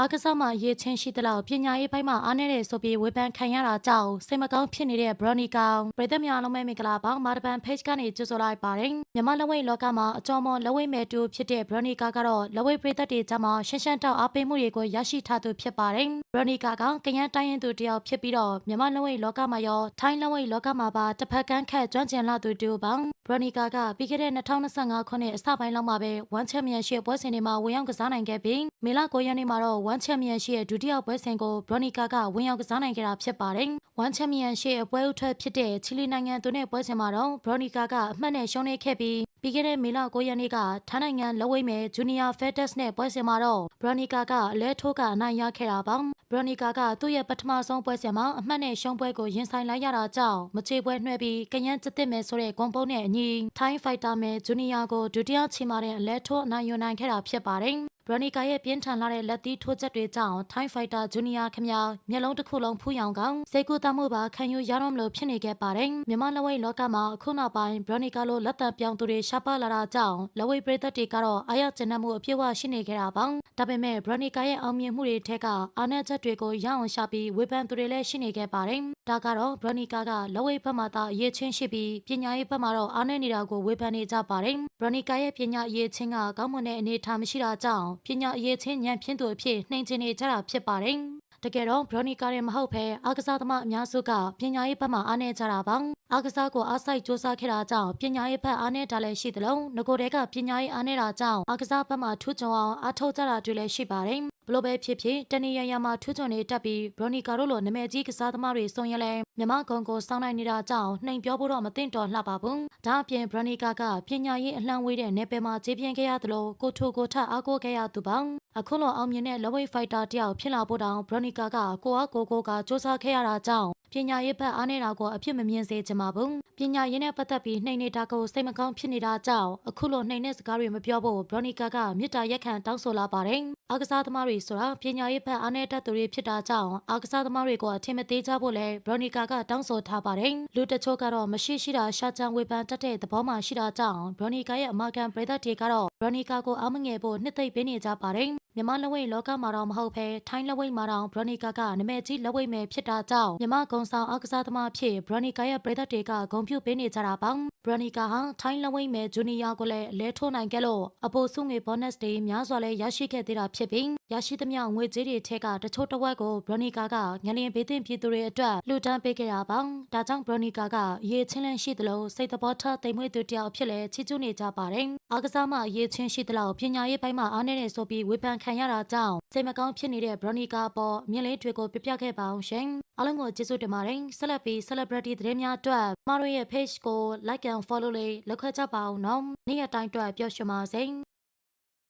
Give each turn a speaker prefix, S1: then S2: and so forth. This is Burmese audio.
S1: အားကစားမှာအရေးချင်းရှိသလောက်ပညာရေးပိုင်းမှာအားနည်းတဲ့ဆိုပြီးဝေဖန်ခံရတာကြောင့်စိတ်မကောင်းဖြစ်နေတဲ့ဘရော်နီကောင်ပြည်သက်များလုံးမဲမင်္ဂလာပါမာတပန် page ကနေကြိုဆိုလိုက်ပါတယ်မြန်မာလဝိတ်လောကမှာအကျော်မော်လဝိတ်မဲ့တူဖြစ်တဲ့ဘရော်နီကာကတော့လဝိတ်ပြည်သက်တွေကြားမှာရှင်းရှင်းတောက်အားပေးမှုတွေကိုရရှိထားသူဖြစ်ပါတယ်ဘရော်နီကာကကရန်တိုင်းရင်သူတယောက်ဖြစ်ပြီးတော့မြန်မာလဝိတ်လောကမှာရောထိုင်းလဝိတ်လောကမှာပါတစ်ဖက်ကန်းခက်ကျွမ်းကျင်လာသူတူပါဘရော်နီကာကပြီးခဲ့တဲ့2025ခုနှစ်အစပိုင်းလောက်မှာပဲဝမ်ချန်ပီယံရှစ်ပွဲစဉ်တွေမှာဝင်ရောက်ကစားနိုင်ခဲ့ပြီးမေလ9ရက်နေ့မှာတော့ဝမ်ချန်ပီယံရှစ်ရဲ့ဒုတိယပွဲစဉ်ကိုဘရော်နီကာကဝင်ရောက်ကစားနိုင်ခဲ့တာဖြစ်ပါတယ်ဝမ်ချန်ပီယံရှစ်ရဲ့ပွဲဥထွက်ဖြစ်တဲ့ချီလီနိုင်ငံသူနဲ့ပွဲစဉ်မှာတော့ဘရော်နီကာကအမှတ်နဲ့ရှုံးနေခဲ့ပြီးပြီးခဲ့တဲ့မေလ9ရက်နေ့ကထိုင်းနိုင်ငံလဝိတ်မယ်ဂျူနီယာဖက်တက်စ်နဲ့ပွဲစဉ်မှာတော့ဘရော်နီကာကအလဲထိုးကအနိုင်ရခဲ့တာပါဘရော်နီကာကသူ့ရဲ့ပထမဆုံးပွဲစဉ်မှာအမှတ်နဲ့ရှုံးပွဲကိုရင်ဆိုင်လိုက်ရတာကြောင့်မချေပွဲနှွှဲပြီးကရန်စစ်တစ်မယ်ဆိုတဲ့ဂွန်ပုံးနဲ့အညီထိုင်းဖိုက်တာမယ်ဂျူနီယာကိုဒုတိယချီမာတဲ့အလဲထိုးအနိုင်ယူနိုင်ခဲ့တာဖြစ်ပါတယ် ဘရနီကာရဲ့ပြင်းထန်လာတဲ့လက်သီးထိုးချက်တွေကြောင့်ထိုင်းဖိုက်တာဂျူနီယာခင်ဗျာမျက်လုံးတစ်ခုလုံးဖူးယောင်ကောင်စိတ်ကူးတမှုပါခံယူရတော့မလို့ဖြစ်နေခဲ့ပါတယ်မြန်မာလဝိတ်လောကမှာအခုနောက်ပိုင်းဘရနီကာလိုလက်တံပြောင်းသူတွေရှားပါလာတာကြောင့်လဝိတ်ပရိသတ်တွေကတော့အာရကျဉ်မှုအပြည့်အဝရှိနေခဲ့တာပါဒါပေမဲ့ဘရနီကာရဲ့အောင်မြင်မှုတွေထက်ကအာဏာချက်တွေကိုရအောင်ရှာပြီးဝေဖန်သူတွေလည်းရှိနေခဲ့ပါတယ်ဒါကတော့ဘရနီကာကလဝိတ်ဘက်မှာသာအရေးချင်းရှိပြီးပညာရေးဘက်မှာတော့အားနည်းနေတာကိုဝေဖန်နေကြပါတယ်ဘရနီကာရဲ့ပညာအရေးချင်းကကောင်းမွန်တဲ့အနေအထားမရှိတာကြောင့်ပညာအရေးချင်းညံ့ဖြင်းသူအဖြစ်နှိမ်ချင်နေကြတာဖြစ်ပါတယ်တကယ်တော့ဘရော်နီကာရဲ့မဟုတ်ဘဲအားကစားသမားအများစုကပညာရေးဘက်မှာအားနည်းကြတာပါအားကစားကိုအားစိုက်စူးစမ်းခဲ့တာကြောင့်ပညာရေးဘက်အားနည်းတာလည်းရှိသလိုငကိုတဲကပညာရေးအားနည်းတာကြောင့်အားကစားဘက်မှာထူးချွန်အောင်အားထုတ်ကြတာတွေလည်းရှိပါတယ် ဘလို့ပဲဖြစ်ဖြစ်တနေရရမှာထူးချွန်နေတက်ပြီးဘရော်နီကာတို့လိုနာမည်ကြီးကစားသမားတွေဆိုရင်လည်းမြမကုံကိုစောင်းနိုင်နေတာကြောင့်နှိမ်ပြောဖို့တော့မသင့်တော်လှပါဘူးဒါအပြင်ဘရော်နီကာကပညာရေးအလှမ်းဝေးတဲ့နယ်ပယ်မှာခြေပြင်းခဲ့ရသလိုကိုထိုကိုထအားကိုးခဲ့ရသူပါအခုလိုအောင်မြင်တဲ့လဝိတ်ဖိုက်တာတယောက်ဖြစ်လာဖို့တောင်ဘရော်နီကာကကိုအားကိုကိုကစူးစမ်းခဲ့ရတာကြောင့်ပညာရေးဘက်အားနေတာကိုအဖြစ်မမြင်စေချင်ပါဘူး ပညာရေးနဲ့ပတ်သက်ပြီးနှိမ်နေတာကိုစိတ်မကောင်းဖြစ်နေတာကြောင့်အခုလိုနှိမ်တဲ့စကားတွေမပြောဖို့ဘရော်နီကာကမေတ္တာရက်ခံတောင်းဆိုလာပါတယ်အားကစားသမားတွေဆိုတာပညာရေးဘက်အားနည်းတတ်သူတွေဖြစ်တာကြောင့်အားကစားသမားတွေကိုအထင်မသေးကြဖို့လဲဘရော်နီကာကတောင်းဆိုထားပါတယ်လူတချို့ကတော့မရှိရှိတာရှာချန်ဝေဖန်တတ်တဲ့သဘောမှရှိတာကြောင့်ဘရော်နီကာရဲ့အမာကန်ပရိသတ်တွေကတော့ဘရော်နီကာကိုအားမငယ်ဖို့နှစ်သိမ့်ပေးနေကြပါတယ် မြန်မာလဝိတ်လောကမှာတော့မဟုတ်ဘဲထိုင်းလဝိတ်မှာတော့ဘရနီကာကနမဲကြီးလဝိတ်မယ်ဖြစ်တာကြောင့်မြန်မာကုံဆောင်အားကစားသမားဖြစ်ဘရနီကာရဲ့ပရိသတ်တွေကဂုဏ်ပြုပေးနေကြတာပါဘရနီကာဟာထိုင်းလဝိတ်မယ်ဂျူနီယာကိုလည်းလဲထိုးနိုင်ခဲ့လို့အပိုစုငွေဘောနက်စ်တွေများစွာလည်းရရှိခဲ့သေးတာဖြစ်ပြီးရရှိသမျှငွေကြေးတွေထက်ကတချို့တစ်ဝက်ကိုဘရနီကာကငလျင်ဘေးသင့်ပြည်သူတွေအတွက်လှူဒန်းပေးခဲ့တာပါဒါကြောင့်ဘရနီကာကရေချင်းလန်းရှိသလိုစိတ်သဘောထားတိမ်မွေ့သူတယောက်ဖြစ်လဲချီးကျူးနေကြပါတယ်အားကစားမှရေချင်းရှိသလောက်ပညာရေးပိုင်းမှာအားနည်းနေဆိုပြီးဝေဖန်ခံရတာကြောင့်စိတ်မကောင်းဖြစ်နေတဲ့ Bronica ပေါ်မြင်လေးတွေကိုပြပြခဲ့ပါအောင်ရှင်အားလုံးကိုကျေးဇူးတင်ပါတယ်ဆက်လက်ပြီး celebrity သတင်းများအတွက်မတို့ရဲ့ page ကို like and follow လေးလုပ်ခဲ့ကြပါအောင်နော်နေ့ရက်တိုင်းအတွက်ပျော်ရွှင်ပါစေ